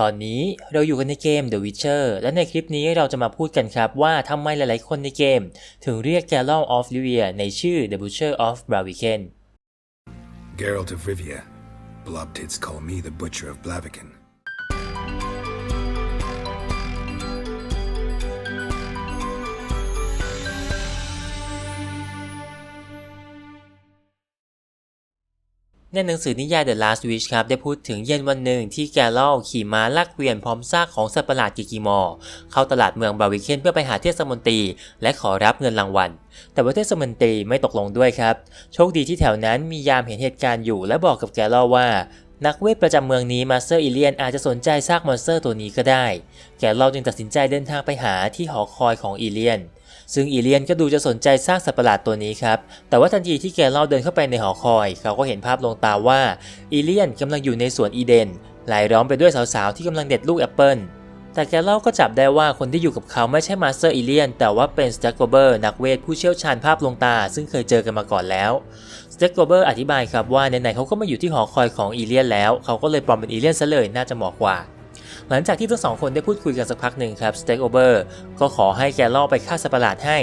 ตอนนี้เราอยู่กันในเกม The Witcher และในคลิปนี้เราจะมาพูดกันครับว่าทำไมหลายๆคนในเกม ถึงเรียก Geralt of Rivia ในชื่อ The Butcher of Blaviken Geralt of Rivia. Blobtits call me the Butcher of Blaviken. ในหนังสือนิยาย The Last Wish ครับได้พูดถึงเย็นวันหนึ่งที่แกลลขี่ม้าลากเกวียนพร้อมซากของสัตว์ประหลาดกิกิมอร์เข้าตลาดเมืองบาวิเคนเพื่อไปหาเทศมนตรี และขอรับเงินรางวัล แต่ว่าเทศมนตรีไม่ตกลงด้วยครับ โชคดีที่แถวนั้นมียามเห็นเหตุการณ์อยู่และบอกกับแกลลว่า นักเวทประจำเมืองนี้มาสเตอร์อิเลียนอาจจะสนใจซากมอนสเตอร์ตัวนี้ก็ได้ แกเลลจึงตัดสินใจเดินทางไปหาที่หอคอยของอิเลียน ซึ่งอิเลียนก็ดูจะสนใจซากสัตว์ประหลาดตัวนี้ครับ แต่ว่าทันทีที่แกเล่าเดินเข้าไปในหอคอย เขาก็เห็นภาพลวงตาว่าอิเลียนกำลังอยู่ในสวนอีเดนรายล้อมไปด้วยสาวๆที่กำลังเด็ดลูกแอปเปิล แต่แกเล่าก็จับได้ว่าคนที่อยู่กับเขาไม่ใช่มาสเตอร์อีเลียน แต่ว่าเป็นสเต็กโกเบอร์นักเวทผู้เชี่ยวชาญภาพลวงตา ซึ่งเคยเจอกันมาก่อนแล้วสเต็กโกเบอร์อธิบายครับว่าไหนๆเขาก็มาอยู่ที่หอคอยของอีเลียนแล้ว เขาก็เลยปลอมเป็นอีเลียนซะเลยน่าจะเหมาะกว่า หลังจากที่ทั้งสองคนได้พูดคุยกันสักพักหนึ่งครับสเต็กโอเบอร์ก็ขอให้แกล่อไปฆ่าสัตว์ประหลาดให้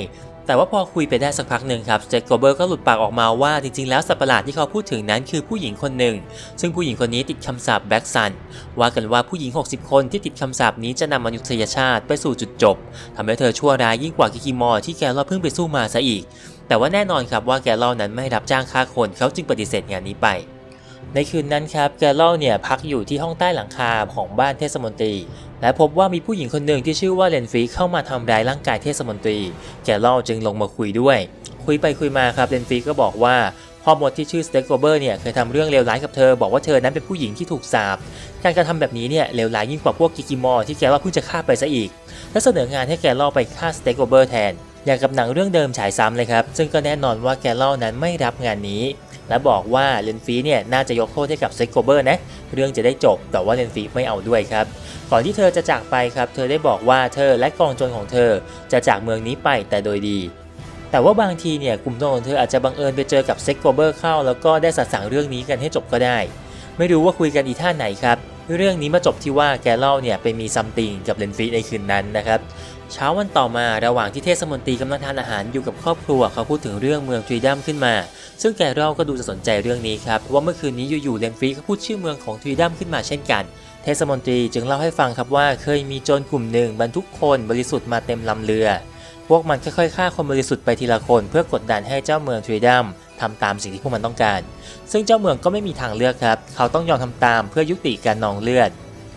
แต่ว่าพอคุยไปได้สักพักหนึ่งครับสเต็กโอเบอร์ก็หลุดปากออกมาว่าจริงๆ แล้วสัตว์ประหลาดที่เขาพูดถึงนั้นคือผู้หญิงคนหนึ่ง ซึ่งผู้หญิงคนนี้ติดคำสาปแบ็กซันว่ากันว่าผู้หญิง 60 คนที่ติดคำสาปนี้จะนำมนุษยชาติไปสู่จุดจบทำให้เธอชั่วร้ายยิ่งกว่ากิกิมอร์ที่แกล่อเพิ่งไปสู้มาซะอีก แต่ว่าแน่นอนครับว่าแกล่อนั้นไม่รับจ้างฆ่าคนเขาจึงปฏิเสธงานนี้ไป ในคืนนั้นครับแกลลเนี่ยพักอยู่ที่ห้องใต้หลังคาของบ้านเทศมนตรี และพบว่ามีผู้หญิงคนหนึ่งที่ชื่อว่าเลนฟีเข้ามาทำร้ายร่างกายเทศมนตรี แกลลจึงลงมาคุยด้วย คุยไปคุยมาครับเลนฟีก็บอกว่าพ่อมดที่ชื่อสเต็กโกเบอร์เนี่ยเคยทำเรื่องเลวร้ายกับเธอบอกว่าเธอนั้นเป็นผู้หญิงที่ถูกสาปการกระทำแบบนี้เนี่ยเลวร้ายยิ่งกว่าพวกกิกิมอที่แกลลเพิ่งจะฆ่าไปซะอีก และเสนองานให้แกลลไปฆ่าสเต็กโกเบอร์แทนอย่างกับหนังเรื่องเดิมฉายซ้ำเลยครับ ซึ่งก็แน่นอนว่าแกลลนั้นไม่รับงานนี้ และบอกว่าเลนฟีเนี่ยน่าจะยกโทษให้กับเซ็กโกเบอร์นะ เรื่องจะได้จบ แต่ว่าเลนฟีไม่เอาด้วยครับ ก่อนที่เธอจะจากไปครับ เธอได้บอกว่าเธอและกองโจรของเธอจะจากเมืองนี้ไปแต่โดยดี แต่ว่าบางทีเนี่ยกลุ่มโจรของเธออาจจะบังเอิญไปเจอกับเซ็กโกเบอร์เข้า แล้วก็ได้สัสั่งเรื่องนี้กันให้จบก็ได้ ไม่รู้ว่าคุยกันอีท่าไหนครับ เรื่องนี้มาจบที่ว่าแกเล่าเนี่ยไปมีซัมติงกับเลนฟีในคืนนั้นนะครับเช้าวันต่อมาระหว่างที่เทศมนตรีกำลังทานอาหารอยู่กับครอบครัวเขาพูดถึงเรื่องเมืองทรีดัมขึ้นมา ซึ่งแกเราก็ดูจะสนใจเรื่องนี้ครับเพราะว่าเมื่อคืนนี้อยู่ๆเลนฟรีก็พูดชื่อเมืองของทรีดัมขึ้นมาเช่นกัน เทศมนตรีจึงเล่าให้ฟังครับว่าเคยมีโจรกลุ่มหนึ่งบรรทุกคนบริสุทธิ์มาเต็มลำเรือ พวกมันค่อยๆฆ่าคนบริสุทธิ์ไปทีละคน เพื่อกดดันให้เจ้าเมืองทรีดัม ทำตามสิ่งที่พวกมันต้องการ ซึ่งเจ้าเมืองก็ไม่มีทางเลือกครับ เขาต้องยอมทำตามเพื่อยุติการนองเลือด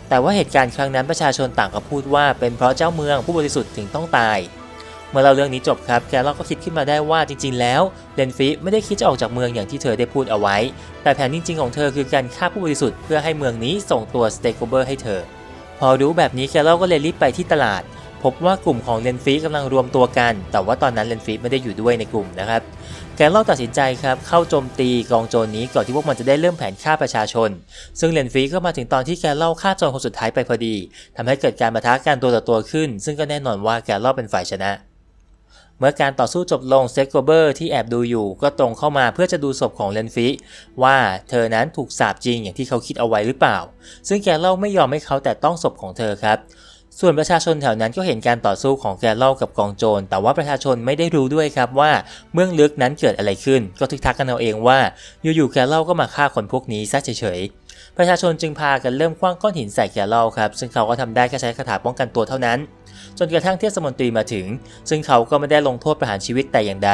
แต่ว่าเหตุการณ์ครั้งนั้นประชาชนต่างก็พูดว่าเป็นเพราะเจ้าเมืองผู้บริสุทธิ์ถึงต้องตาย เมื่อเราเรื่องนี้จบครับแกเราก็คิดขึ้นมาได้ว่าจริง ๆ แล้วเลนฟิไม่ได้คิดจะออกจากเมืองอย่างที่เธอได้พูดเอาไว้ แต่แผนจริง ๆ ของเธอคือการฆ่าผู้บริสุทธิ์เพื่อให้เมืองนี้ส่งตัวสเต k โ o เบอร์ให้เธอ พอรู้แบบนี้แกเราก็เลยรีบไปที่ตลาด พบว่ากลุ่มของเลนฟีกำลังรวมตัวกัน แต่ว่าตอนนั้นเลนฟีไม่ได้อยู่ด้วยในกลุ่มนะครับแกเล่าตัดสินใจครับเข้าโจมตีกองโจรนี้ก่อนที่พวกมันจะได้เริ่มแผนฆ่าประชาชน ซึ่งเลนฟีก็มาถึงตอนที่แกเล่าฆ่าโจรคนสุดท้ายไปพอดีทำให้เกิดการประทะกันตัวต่อตัวขึ้น ซึ่งก็แน่นอนว่าแกเล่าเป็นฝ่ายชนะ เมื่อการต่อสู้จบลงเซ็กโกเบอร์ที่แอบดูอยู่ ก็ตรงเข้ามาเพื่อจะดูศพของเลนฟิว่าเธอนั้นถูกสาปจริงอย่างที่เขาคิดเอาไว้หรือเปล่า ซึ่งแกเล่าไม่ยอมให้เขาแต่ต้องศพของเธอครับ ส่วนประชาชนแถวนั้นก็เห็นการต่อสู้ของแกเล่ากับกองโจร แต่ว่าประชาชนไม่ได้รู้ด้วยครับว่าเมืองลึกนั้นเกิดอะไรขึ้น ก็ทึกทักกันเอาเองว่าอยู่ๆแกเล่าก็มาฆ่าคนพวกนี้ซะเฉยๆ ประชาชนจึงพากันเริ่มคว้างก้อนหินใส่แกเล่าครับ ซึ่งเขาก็ทำได้แค่ใช้คาถาป้องกันตัวเท่านั้น จนกระทั่งเทศมนตรีมาถึง ซึ่งเขาก็ไม่ได้ลงโทษประหารชีวิตแต่อย่างใด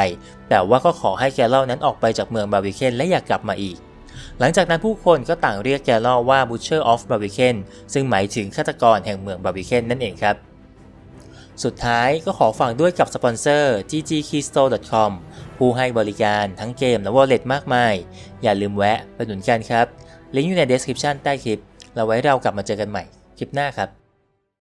แต่ว่าก็ขอให้แกเล่านั้นออกไปจากเมืองบาวิเคนและอย่ากลับมาอีก หลังจากนั้นผู้คนก็ต่างเรียกแกลอว่า Butcher of b a r b i c a n ซึ่งหมายถึงฆาตกรแห่งเมืองบาร์บิเคนนั่นเองครับ สุดท้ายก็ขอฝากด้วยกับสปอนเซอร์ ggkeysto.com ผู้ให้บริการทั้งเกมและวอลเล็ตมากมาย อย่าลืมแวะไปหนุนกันครับ ลิงก์อยู่ใน description ใต้คลิปแล้วไว้เรากลับมาเจอกันใหม่คลิปหน้าครับ